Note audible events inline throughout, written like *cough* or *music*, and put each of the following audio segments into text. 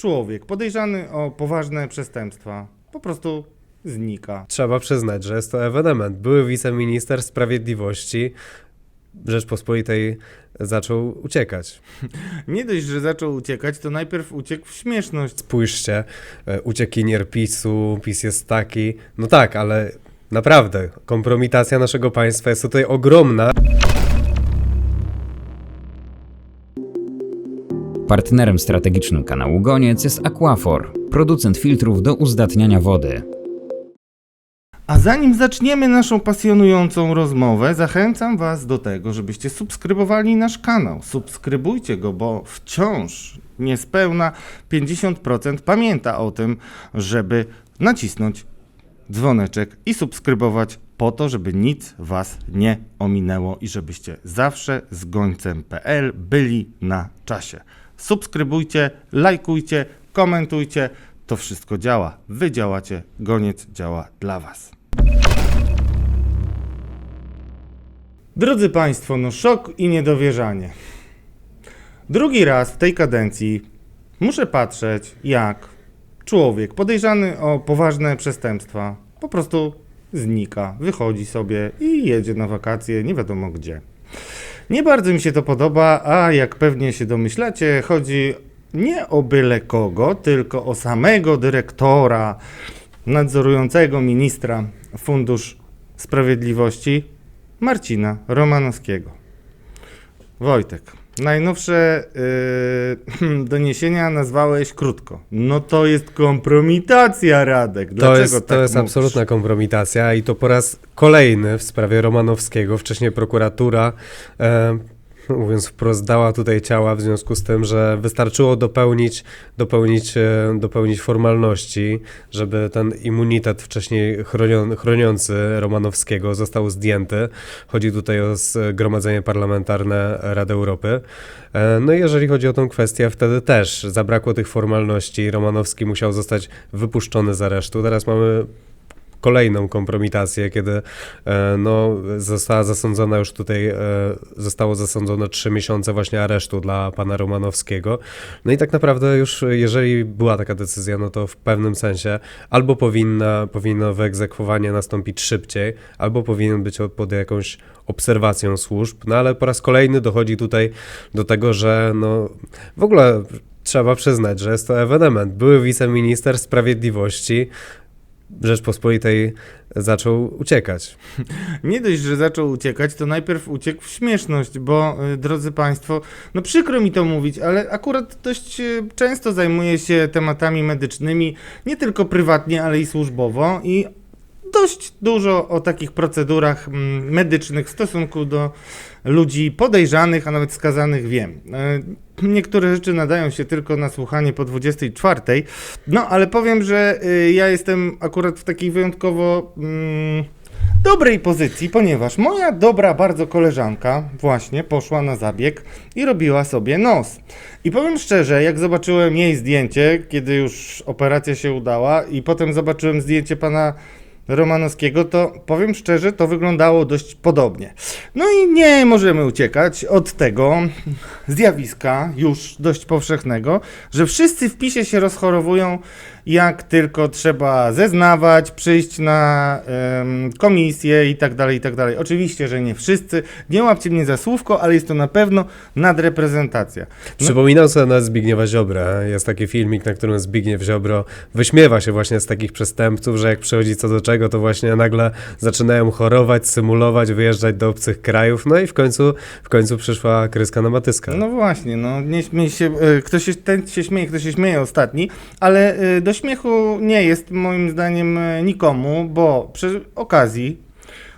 Człowiek podejrzany o poważne przestępstwa po prostu znika. Trzeba przyznać, że jest to ewenement. Były wiceminister sprawiedliwości Rzeczpospolitej zaczął uciekać. *laughs* Nie dość, że zaczął uciekać, to najpierw uciekł w śmieszność. Spójrzcie, e, uciekinier PiSu, PiS jest taki. No tak, ale naprawdę, kompromitacja naszego państwa jest tutaj ogromna. Partnerem strategicznym kanału Goniec jest Aquafor, producent filtrów do uzdatniania wody. A zanim zaczniemy naszą pasjonującą rozmowę, zachęcam Was do tego, żebyście subskrybowali nasz kanał. Subskrybujcie go, bo wciąż niespełna 50% pamięta o tym, żeby nacisnąć dzwoneczek i subskrybować po to, żeby nic Was nie ominęło i żebyście zawsze z gońcem.pl byli na czasie. Subskrybujcie, lajkujcie, komentujcie. To wszystko działa. Wy działacie, goniec działa dla Was. Drodzy Państwo, no szok i niedowierzanie. Drugi raz w tej kadencji muszę patrzeć, jak człowiek podejrzany o poważne przestępstwa po prostu znika, wychodzi sobie i jedzie na wakacje nie wiadomo gdzie. Nie bardzo mi się to podoba, a jak pewnie się domyślacie, chodzi nie o byle kogo, tylko o samego dyrektora nadzorującego ministra Fundusz Sprawiedliwości Marcina Romanowskiego. Wojtek, najnowsze yy, doniesienia nazwałeś krótko. No to jest kompromitacja, Radek. Dlaczego To jest, tak to jest mówisz? absolutna kompromitacja i to po raz kolejny w sprawie Romanowskiego. Wcześniej prokuratura, e, *laughs* mówiąc wprost, dała tutaj ciała w związku z tym, że wystarczyło dopełnić, dopełnić, e, dopełnić formalności, żeby ten immunitet wcześniej chroniący Romanowskiego został zdjęty. Chodzi tutaj o Zgromadzenie Parlamentarne Rady Europy. E, No i jeżeli chodzi o tą kwestię, wtedy też zabrakło tych formalności. Romanowski musiał zostać wypuszczony z aresztu. Teraz mamy kolejną kompromitację, kiedy e, no, została zasądzona już tutaj, e, zostało zasądzone trzy miesiące właśnie aresztu dla pana Romanowskiego. No i tak naprawdę już, jeżeli była taka decyzja, no to w pewnym sensie albo powinna, powinno wyegzekwowanie nastąpić szybciej, albo powinien być pod jakąś obserwacją służb, no ale po raz kolejny dochodzi tutaj do tego, że no w ogóle trzeba przyznać, że jest to ewenement. Były wiceminister sprawiedliwości Rzeczpospolitej zaczął uciekać. *laughs* Nie dość, że zaczął uciekać, to najpierw uciekł w śmieszność, bo y, drodzy Państwo, no przykro mi to mówić, ale akurat dość y, często zajmuję się tematami medycznymi, nie tylko prywatnie, ale i służbowo i dość dużo o takich procedurach mm, medycznych w stosunku do ludzi podejrzanych, a nawet skazanych wiem. Niektóre rzeczy nadają się tylko na słuchanie po 24, no ale powiem, że y, ja jestem akurat w takiej wyjątkowo mm, dobrej pozycji, ponieważ moja dobra bardzo koleżanka właśnie poszła na zabieg i robiła sobie nos. I powiem szczerze, jak zobaczyłem jej zdjęcie, kiedy już operacja się udała i potem zobaczyłem zdjęcie pana Romanowskiego, to powiem szczerze, to wyglądało dość podobnie. No i nie możemy uciekać od tego zjawiska już dość powszechnego, że wszyscy w PiSie się rozchorowują, jak tylko trzeba zeznawać, przyjść na komisję i tak dalej, i tak dalej. Oczywiście, że nie wszyscy. Nie łapcie mnie za słówko, ale jest to na pewno nadreprezentacja. No, Przypominam sobie na Zbigniewa Ziobra. Jest taki filmik, na którym Zbigniew Ziobro wyśmiewa się właśnie z takich przestępców, że jak przychodzi co do czego, to właśnie nagle zaczynają chorować, symulować, wyjeżdżać do obcych krajów. No i w końcu, w końcu przyszła kryska na matyska. No właśnie, no nie śmiej się, e, ktoś się, ten się śmieje, ktoś się śmieje ostatni, ale e, do śmiechu nie jest moim zdaniem e, nikomu, bo przy okazji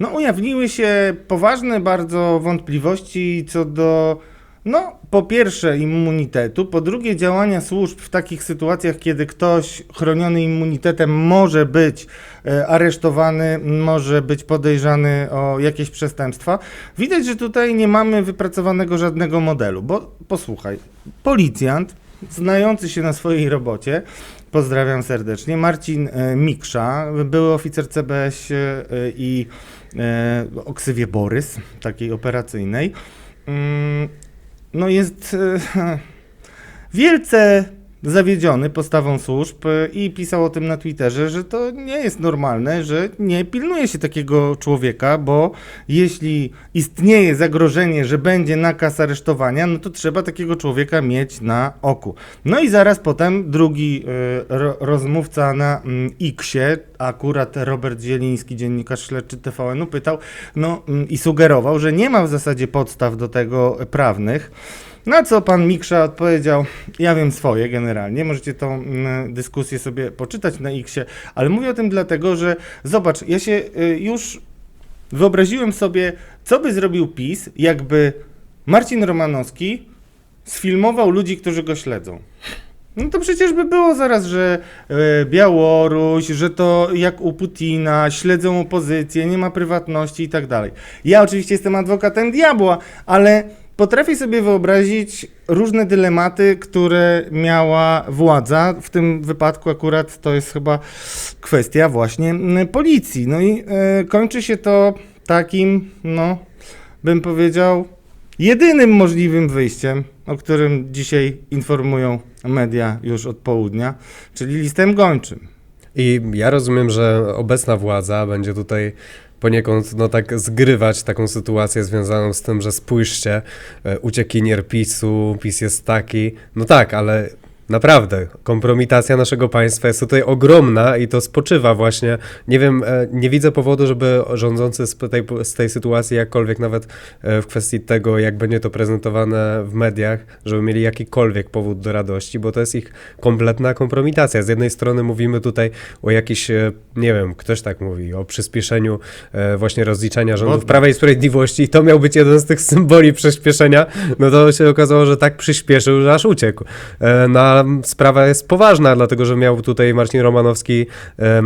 no ujawniły się poważne bardzo wątpliwości co do no po pierwsze immunitetu, po drugie działania służb w takich sytuacjach, kiedy ktoś chroniony immunitetem może być e, aresztowany, może być podejrzany o jakieś przestępstwa. Widać, że tutaj nie mamy wypracowanego żadnego modelu, bo posłuchaj, policjant znający się na swojej robocie, pozdrawiam serdecznie, Marcin e, Miksza, były oficer CBS e, i e, o ksywie Borys, takiej operacyjnej, mm, no jest *laughs* wielce zawiedziony postawą służb y, i pisał o tym na Twitterze, że to nie jest normalne, że nie pilnuje się takiego człowieka, bo jeśli istnieje zagrożenie, że będzie nakaz aresztowania, no to trzeba takiego człowieka mieć na oku. No i zaraz potem drugi y, ro, rozmówca na mm, X-ie, akurat Robert Zieliński, dziennikarz śledczy TVN-u, pytał no, mm, i sugerował, że nie ma w zasadzie podstaw do tego prawnych. Na co pan Miksza odpowiedział, ja wiem swoje generalnie, możecie tą mm, dyskusję sobie poczytać na X-ie, ale mówię o tym dlatego, że zobacz, ja się y, już wyobraziłem sobie, co by zrobił PiS, jakby Marcin Romanowski sfilmował ludzi, którzy go śledzą. No to przecież by było zaraz, że e, Białoruś, że to jak u Putina, śledzą opozycję, nie ma prywatności i tak dalej. Ja oczywiście jestem adwokatem diabła, ale potrafię sobie wyobrazić różne dylematy, które miała władza. W tym wypadku akurat to jest chyba kwestia właśnie mm, policji. No i e, kończy się to takim, no, bym powiedział, jedynym możliwym wyjściem, o którym dzisiaj informują media już od południa, czyli listem gończym. I ja rozumiem, że obecna władza będzie tutaj poniekąd no tak zgrywać taką sytuację związaną z tym, że spójrzcie, e, uciekinier PiSu, PiS jest taki. No tak, ale naprawdę kompromitacja naszego państwa jest tutaj ogromna i to spoczywa właśnie. Nie wiem, e, nie widzę powodu, żeby rządzący z tej, z tej sytuacji jakkolwiek nawet e, w kwestii tego, jak będzie to prezentowane w mediach, żeby mieli jakikolwiek powód do radości, bo to jest ich kompletna kompromitacja. Z jednej strony mówimy tutaj o jakiś, e, nie wiem, ktoś tak mówi, o przyspieszeniu właśnie rozliczania rządów Bo- Prawa i Sprawiedliwości i to miał być jeden z tych symboli przyspieszenia, no to się okazało, że tak przyspieszył, że aż uciekł. No sprawa jest poważna, dlatego że miał tutaj Marcin Romanowski e,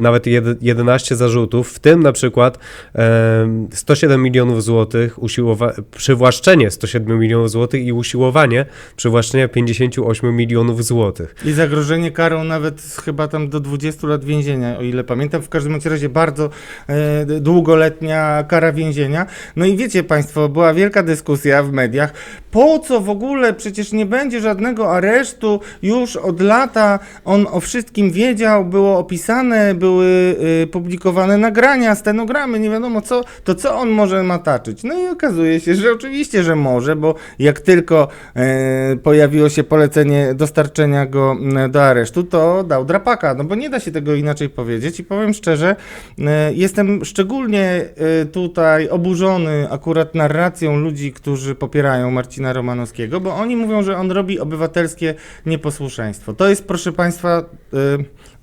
nawet jed- 11 zarzutów, w tym na przykład em, 107 milionów złotych, usiłowa- przywłaszczenie 107 milionów złotych i usiłowanie przywłaszczenia 58 milionów złotych. I zagrożenie karą nawet chyba tam do 20 lat więzienia, o ile pamiętam. W każdym razie bardzo e, długoletnia kara więzienia. No i wiecie Państwo, była wielka dyskusja w mediach. Po co w ogóle? Przecież nie będzie żadnego aresztu. Już od lata on o wszystkim wiedział, było opisane, były e, publikowane nagrania, stenogramy, nie wiadomo co. To co on może mataczyć? No i okazuje się, że oczywiście, że może, bo jak tylko e, pojawiło się polecenie dostarczenia go m, do aresztu, to dał drapaka, no bo nie da się tego inaczej powiedzieć i powiem szczerze, e, jestem szczególnie e, tutaj oburzony akurat narracją ludzi, którzy popierają Marcina Romanowskiego, bo oni mówią, że on robi obywatelskie nieposłuszeństwo. To jest, proszę Państwa, e,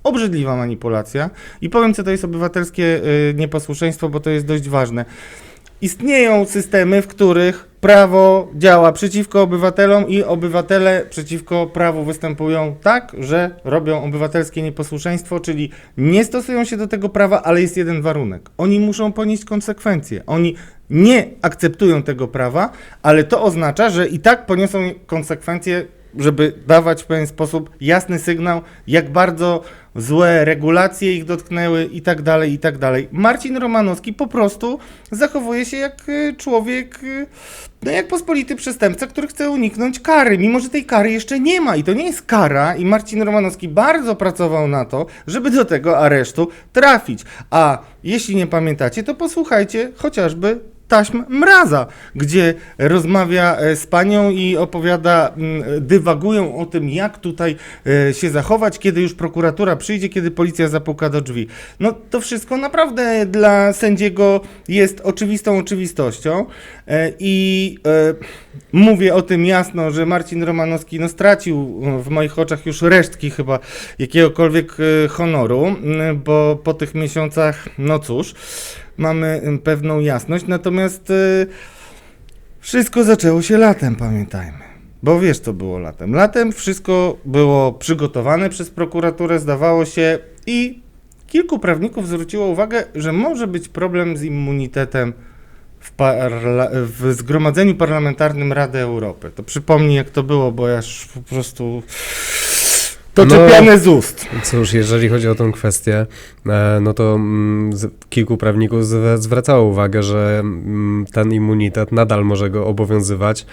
obrzydliwa manipulacja i powiem, co to jest obywatelskie e, nieposłuszeństwo, bo to jest dość ważne. Istnieją systemy, w których prawo działa przeciwko obywatelom i obywatele przeciwko prawu występują tak, że robią obywatelskie nieposłuszeństwo, czyli nie stosują się do tego prawa, ale jest jeden warunek. Oni muszą ponieść konsekwencje. Oni nie akceptują tego prawa, ale to oznacza, że i tak poniosą konsekwencje, żeby dawać w pewien sposób jasny sygnał, jak bardzo złe regulacje ich dotknęły i tak dalej, i tak dalej. Marcin Romanowski po prostu zachowuje się jak y, człowiek, y, no jak pospolity przestępca, który chce uniknąć kary, mimo że tej kary jeszcze nie ma i to nie jest kara i Marcin Romanowski bardzo pracował na to, żeby do tego aresztu trafić. A jeśli nie pamiętacie, to posłuchajcie chociażby taśm Mraza, gdzie rozmawia e, z panią i opowiada, mm, dywagują o tym, jak tutaj e, się zachować, kiedy już prokuratura przyjdzie, kiedy policja zapuka do drzwi. No to wszystko naprawdę dla sędziego jest oczywistą oczywistością e, i mówię o tym jasno, że Marcin Romanowski no, stracił w moich oczach już resztki chyba jakiegokolwiek honoru, bo po tych miesiącach, no cóż, mamy pewną jasność, natomiast y, wszystko zaczęło się latem, pamiętajmy. Bo wiesz, co było latem. Latem wszystko było przygotowane przez prokuraturę, zdawało się, i kilku prawników zwróciło uwagę, że może być problem z immunitetem w, parla- w Zgromadzeniu Parlamentarnym Rady Europy. To przypomnij, jak to było, bo ja już po prostu to No. czepiane z ust. Cóż, jeżeli chodzi o tą kwestię, e, no to mm, kilku prawników zw- zwracało uwagę, że mm, ten immunitet nadal może go obowiązywać.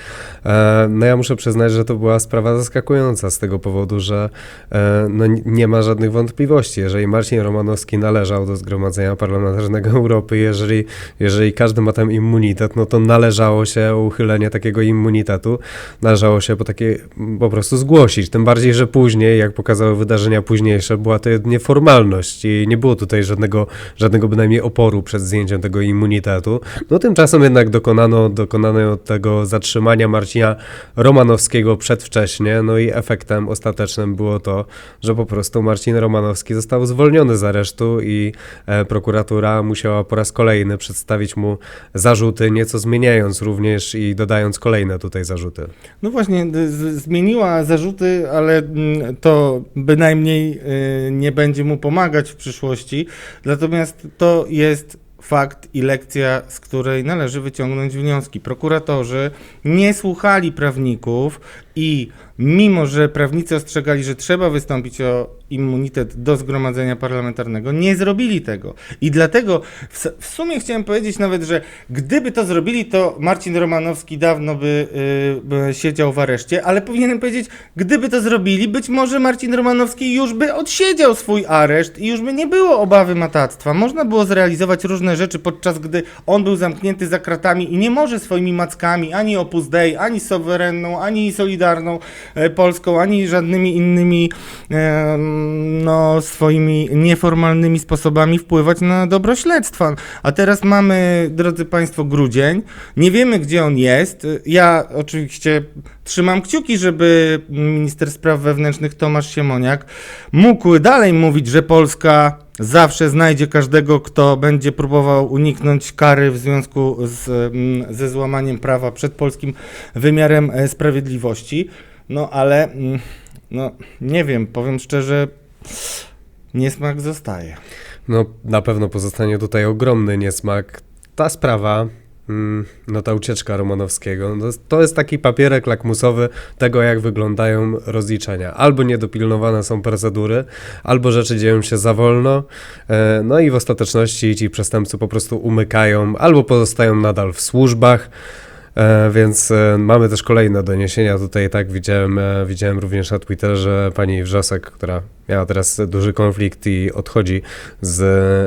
E, No ja muszę przyznać, że to była sprawa zaskakująca z tego powodu, że e, no nie ma żadnych wątpliwości. Jeżeli Marcin Romanowski należał do Zgromadzenia Parlamentarnego Europy, jeżeli, jeżeli każdy ma tam immunitet, no to należało się uchylenie takiego immunitetu, należało się po takie po prostu zgłosić. Tym bardziej, że później, jak pokazały wydarzenia późniejsze, była to jedynie formalność i nie było tutaj żadnego, żadnego bynajmniej oporu przed zdjęciem tego immunitetu. No tymczasem jednak dokonano, dokonano tego zatrzymania Marcina Romanowskiego przedwcześnie, no i efektem ostatecznym było to, że po prostu Marcin Romanowski został zwolniony z aresztu i e, prokuratura musiała po raz kolejny przedstawić mu zarzuty, nieco zmieniając również i dodając kolejne tutaj zarzuty. No właśnie, zmieniła zarzuty, ale mm, bynajmniej y, nie będzie mu pomagać w przyszłości. Natomiast to jest fakt i lekcja, z której należy wyciągnąć wnioski. Prokuratorzy nie słuchali prawników i mimo, że prawnicy ostrzegali, że trzeba wystąpić o immunitet do zgromadzenia parlamentarnego, nie zrobili tego. I dlatego w, w sumie chciałem powiedzieć nawet, że gdyby to zrobili, to Marcin Romanowski dawno by, y, by siedział w areszcie, ale powinienem powiedzieć, gdyby to zrobili, być może Marcin Romanowski już by odsiedział swój areszt i już by nie było obawy matactwa. Można było zrealizować różne rzeczy, podczas gdy on był zamknięty za kratami i nie może swoimi mackami, ani Opus Dei, ani Sowerenną, ani Solidarną Polską, ani żadnymi innymi em, no, swoimi nieformalnymi sposobami wpływać na dobro śledztwa. A teraz mamy, drodzy Państwo, grudzień. Nie wiemy, gdzie on jest. Ja oczywiście trzymam kciuki, żeby minister spraw wewnętrznych Tomasz Siemoniak mógł dalej mówić, że Polska zawsze znajdzie każdego, kto będzie próbował uniknąć kary w związku z, mm, ze złamaniem prawa przed polskim wymiarem e, sprawiedliwości. No ale, mm, no nie wiem, powiem szczerze, niesmak zostaje. No, na pewno pozostanie tutaj ogromny niesmak. Ta sprawa, mm, no ta ucieczka Romanowskiego, no, to jest taki papierek lakmusowy tego, jak wyglądają rozliczenia. Albo niedopilnowane są procedury, albo rzeczy dzieją się za wolno, e, no i w ostateczności ci przestępcy po prostu umykają, albo pozostają nadal w służbach. E, więc e, mamy też kolejne doniesienia. Tutaj, tak, widziałem, e, widziałem również na Twitterze pani Wrzosek, która miała teraz duży konflikt i odchodzi z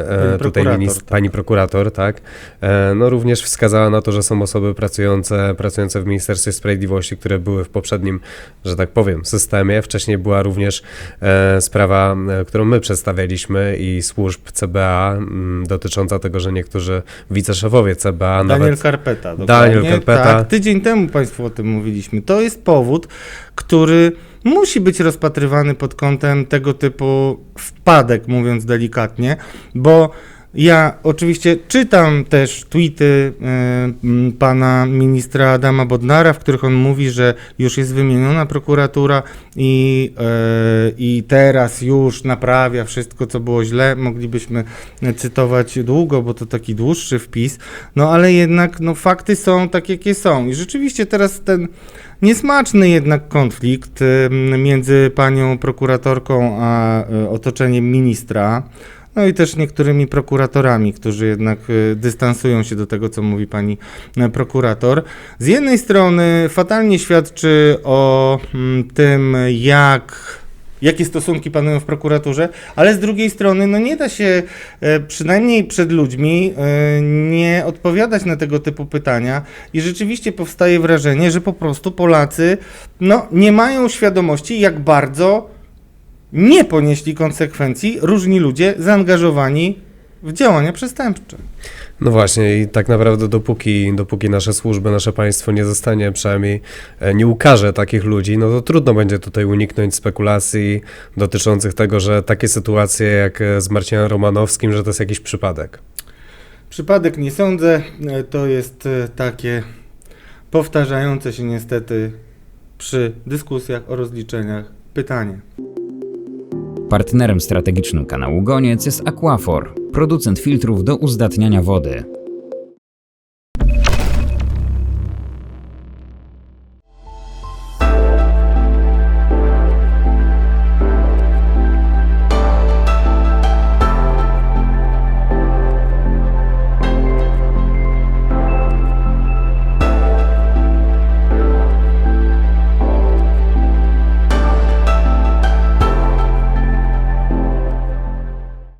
e, Pani tutaj tak. pani prokurator, tak, e, no również wskazała na to, że są osoby pracujące, pracujące w Ministerstwie Sprawiedliwości, które były w poprzednim, że tak powiem, systemie. Wcześniej była również e, sprawa, którą my przedstawialiśmy i służb CBA m, dotycząca tego, że niektórzy wiceszefowie CBA Daniel nawet Karpeta. Daniel. Karpeta. Tak, tydzień temu Państwu o tym mówiliśmy. To jest powód, który musi być rozpatrywany pod kątem tego typu wpadek, mówiąc delikatnie, bo ja oczywiście czytam też tweety m, pana ministra Adama Bodnara, w których on mówi, że już jest wymieniona prokuratura i, y, i teraz już naprawia wszystko, co było źle. Moglibyśmy cytować długo, bo to taki dłuższy wpis, no ale jednak no, fakty są tak, jakie są. I rzeczywiście teraz ten niesmaczny jednak konflikt między panią prokuratorką a y, otoczeniem ministra, no i też niektórymi prokuratorami, którzy jednak y, dystansują się do tego, co mówi pani y, prokurator. Z jednej strony fatalnie świadczy o mm, tym, jak jakie stosunki panują w prokuraturze, ale z drugiej strony no nie da się e, przynajmniej przed ludźmi e, nie odpowiadać na tego typu pytania i rzeczywiście powstaje wrażenie, że po prostu Polacy no, nie mają świadomości, jak bardzo nie ponieśli konsekwencji różni ludzie zaangażowani w działania przestępcze. No właśnie i tak naprawdę dopóki, dopóki nasze służby, nasze państwo nie zostanie przynajmniej, e, nie ukaże takich ludzi, no to trudno będzie tutaj uniknąć spekulacji dotyczących tego, że takie sytuacje jak e, z Marcinem Romanowskim, że to jest jakiś przypadek. Przypadek nie sądzę, e, to jest takie powtarzające się niestety przy dyskusjach o rozliczeniach pytanie. Partnerem strategicznym kanału Goniec jest Aquafor, producent filtrów do uzdatniania wody.